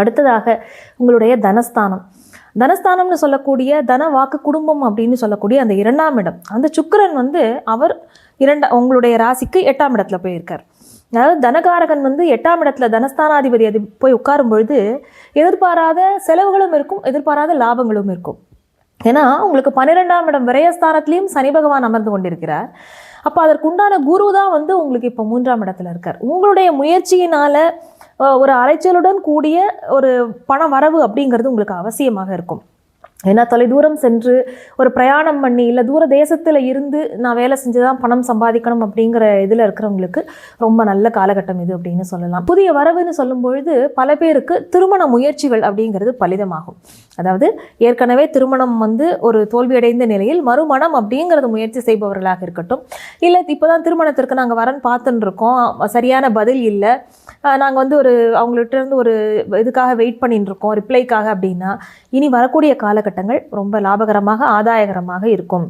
அடுத்ததாக உங்களுடைய தனஸ்தானம். தனஸ்தானம்னு சொல்லக்கூடிய தன வாக்கு குடும்பம் அப்படின்னு சொல்லக்கூடிய அந்த இரண்டாம் இடம். அந்த சுக்கரன் வந்து அவர் இரண்டா உங்களுடைய ராசிக்கு எட்டாம் இடத்துல போயிருக்கார். அதாவது தனகாரகன் வந்து எட்டாம் இடத்துல தனஸ்தானாதிபதி அது போய் உட்காரும் பொழுது எதிர்பாராத செலவுகளும் இருக்கும் எதிர்பாராத லாபங்களும் இருக்கும். ஏன்னா உங்களுக்கு பன்னிரெண்டாம் இடம் விரயஸ்தானத்திலையும் சனி பகவான் அமர்ந்து கொண்டிருக்கிறார். அப்போ அதற்குண்டான குரு தான் வந்து உங்களுக்கு இப்போ மூன்றாம் இடத்துல இருக்கார். உங்களுடைய முயற்சியினால ஒரு அலைச்சலுடன் கூடிய ஒரு பண வரவு அப்படிங்கிறது உங்களுக்கு அவசியமாக இருக்கும். ஏன்னா தொலைதூரம் சென்று ஒரு பிரயாணம் பண்ணி இல்லை தூர தேசத்தில் இருந்து நான் வேலை செஞ்சு தான் பணம் சம்பாதிக்கணும் அப்படிங்கிற இதில் இருக்கிறவங்களுக்கு ரொம்ப நல்ல காலகட்டம் இது அப்படின்னு சொல்லலாம். புதிய வரவுன்னு சொல்லும் பொழுது பல பேருக்கு திருமண முயற்சிகள் அப்படிங்கிறது பலிதமாகும். அதாவது ஏற்கனவே திருமணம் வந்து ஒரு தோல்வியடைந்த நிலையில் மறுமணம் அப்படிங்கிறது முயற்சி செய்பவர்களாக இருக்கட்டும் இல்லை இப்போ தான் திருமணத்திற்கு நாங்கள் வரன் பார்த்துன்னு இருக்கோம் சரியான பதில் இல்லை. நாங்கள் வந்து ஒரு அவங்கள்ட்ட இருந்து ஒரு இதுக்காக வெயிட் பண்ணிட்டு இருக்கோம் ரிப்ளைக்காக அப்படின்னா இனி வரக்கூடிய காலகட்டம் காலகட்டங்கள் ரொம்ப லாபகரமாக ஆதாயகரமாக இருக்கும்.